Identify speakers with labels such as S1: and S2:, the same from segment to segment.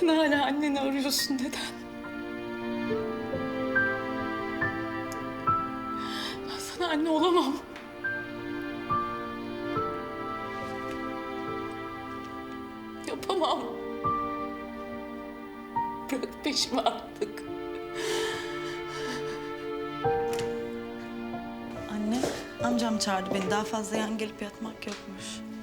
S1: Sen hala anneni arıyorsun neden? Ben sana anne olamam. Yapamam. Bırak peşimi artık.
S2: Anne, amcam çağırdı beni. Daha fazla yan gelip yatmak yokmuş.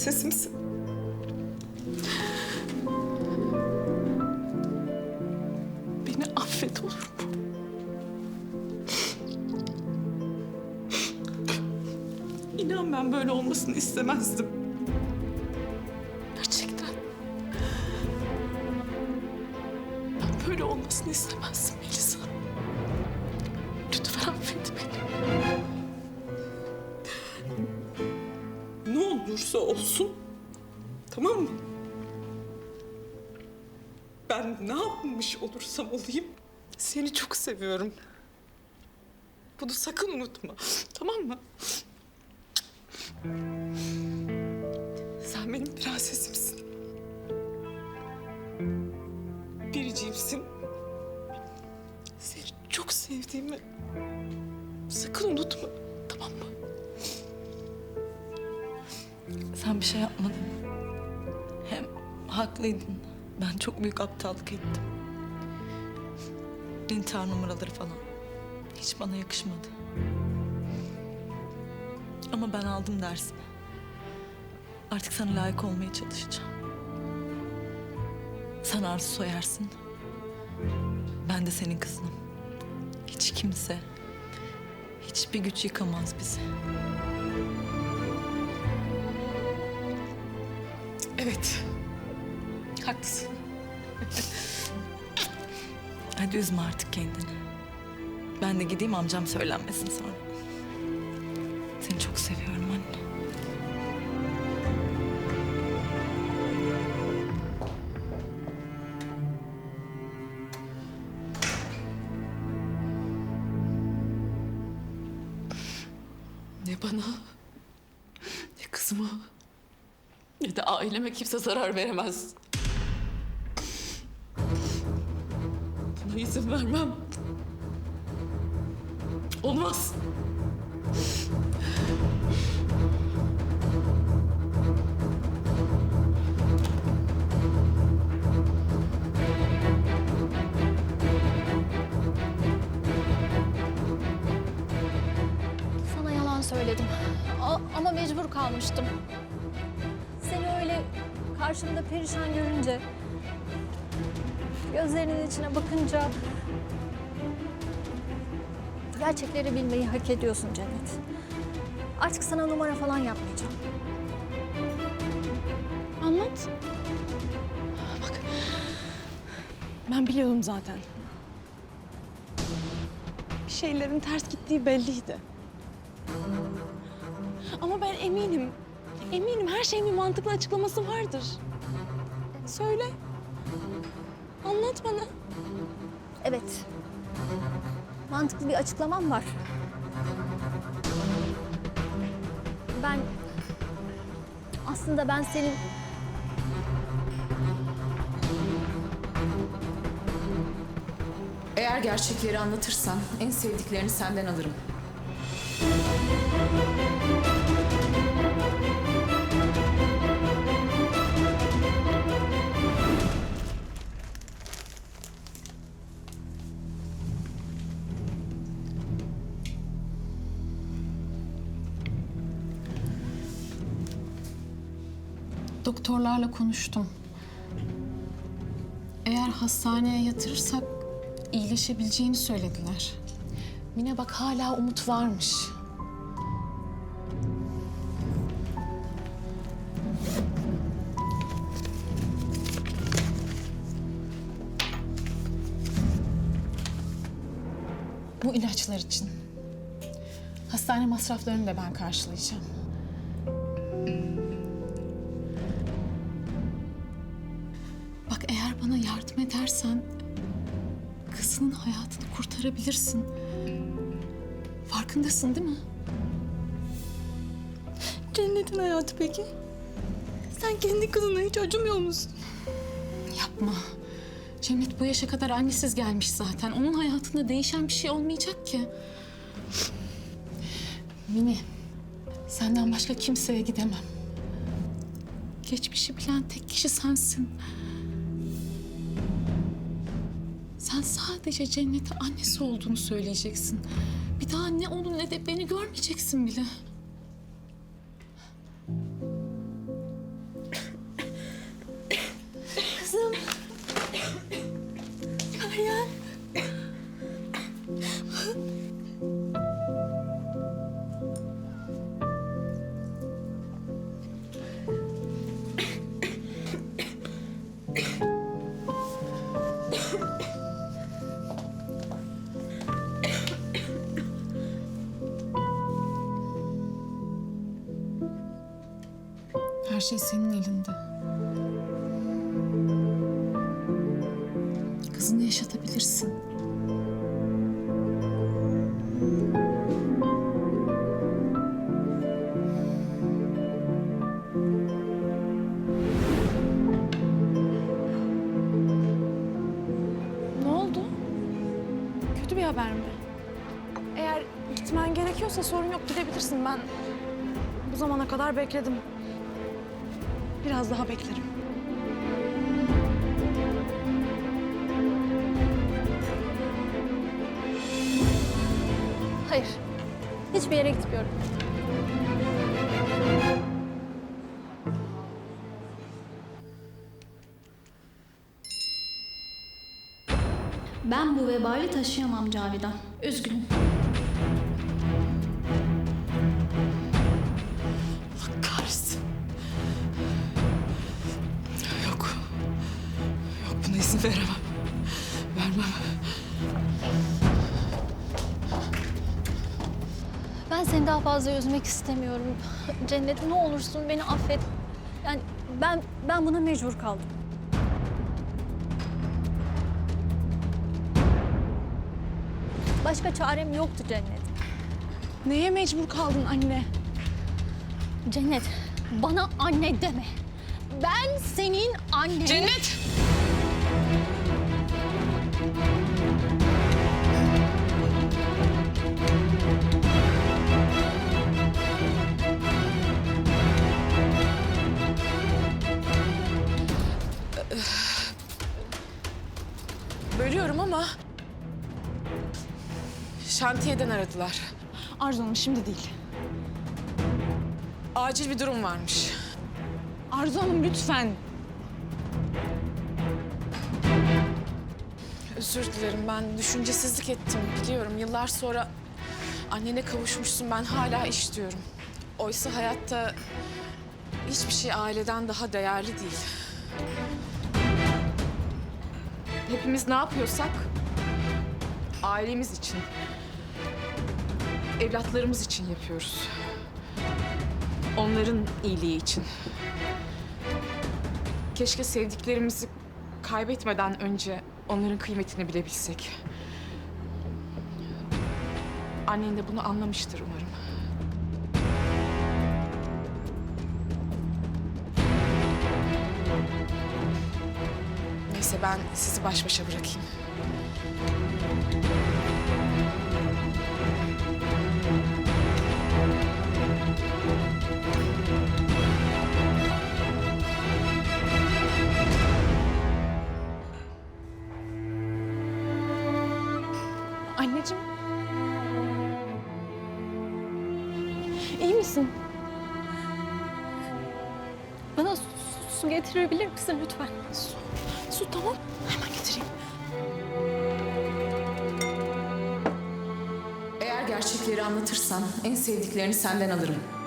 S1: Prensesimsin. Beni affet olur mu? İnan ben böyle olmasını istemezdim. Olursa olsun. Tamam mı? Ben ne yapmış olursam olayım seni çok seviyorum. Bunu sakın unutma. Tamam mı? Sen benim prensesimsin. Biricimsin. Seni çok sevdiğimi sakın unutma.
S2: Sen bir şey yapmadın. Hem haklıydın. Ben çok büyük aptallık ettim. İntihar numaraları falan. Hiç bana yakışmadı. Ama ben aldım dersimi. Artık sana layık olmaya çalışacağım. Sen Arzu soyarsın. Ben de senin kızınım. Hiç kimse, hiçbir güç yıkamaz bizi.
S1: Evet. Haklısın.
S2: Hadi üzme artık kendini. Ben de gideyim amcam söylenmesin sonra. Seni çok seviyorum anne.
S1: Ne bana, ne kızıma, ne de aileme kimse zarar veremez. Buna izin vermem. Olmaz.
S3: Sana yalan söyledim. A- ama mecbur kalmıştım. Seni öyle karşımda perişan görünce... ...gözlerinin içine bakınca... ...gerçekleri bilmeyi hak ediyorsun Cennet. Artık sana numara falan yapmayacağım.
S4: Anlat. Bak. Ben biliyordum zaten. Bir şeylerin ters gittiği belliydi. Ama ben eminim. Eminim her şeyin bir mantıklı açıklaması vardır. Söyle. Anlat bana.
S3: Evet. Mantıklı bir açıklamam var. Ben... Aslında ben senin...
S5: Eğer gerçekleri anlatırsan en sevdiklerini senden alırım.
S6: Doktorlarla konuştum. Eğer hastaneye yatırırsak iyileşebileceğini söylediler. Mine bak hala umut varmış. Bu ilaçlar için. Hastane masraflarını da ben karşılayacağım. Edersen kızının hayatını kurtarabilirsin. Farkındasın değil mi?
S1: Cennetin hayatı peki? Sen kendi kızına hiç acımıyor musun?
S6: Yapma. Cennet bu yaşa kadar annesiz gelmiş zaten. Onun hayatında değişen bir şey olmayacak ki. Mini, senden başka kimseye gidemem. Geçmişi bilen tek kişi sensin. Sen sadece Cennet'e annesi olduğunu söyleyeceksin. Bir daha ne onu ne de beni görmeyeceksin bile. Her şey senin elinde. Kızını yaşatabilirsin.
S1: Ne oldu? Kötü bir haber mi? Eğer gitmen gerekiyorsa sorun yok gidebilirsin. Ben bu zamana kadar bekledim. Biraz daha beklerim.
S3: Hayır. Hiçbir yere gitmiyorum.
S7: Ben bu vebali taşıyamam Cavidan. Üzgünüm.
S2: Veremem. Vermem.
S3: Ben seni daha fazla üzmek istemiyorum. Cennet ne olursun beni affet. Yani ben ben buna mecbur kaldım. Başka çarem yoktu Cennet.
S1: Neye mecbur kaldın anne?
S3: Cennet bana anne deme. Ben senin annen.
S2: Cennet!
S5: Şantiyeden aradılar.
S1: Arzu Hanım şimdi değil.
S5: Acil bir durum varmış.
S1: Arzu Hanım lütfen.
S5: Özür dilerim ben düşüncesizlik ettim biliyorum. Yıllar sonra annene kavuşmuşsun ben hala iş diyorum. Oysa hayatta hiçbir şey aileden daha değerli değil. Hepimiz ne yapıyorsak ailemiz için, evlatlarımız için yapıyoruz. Onların iyiliği için. Keşke sevdiklerimizi kaybetmeden önce onların kıymetini bilebilsek. Annen de bunu anlamıştır umarım. Neyse ben sizi baş başa bırakayım.
S3: Getirebilir misin lütfen?
S1: Su, su tamam. Hemen getireyim.
S5: gerçekleri anlatırsan en sevdiklerini senden alırım.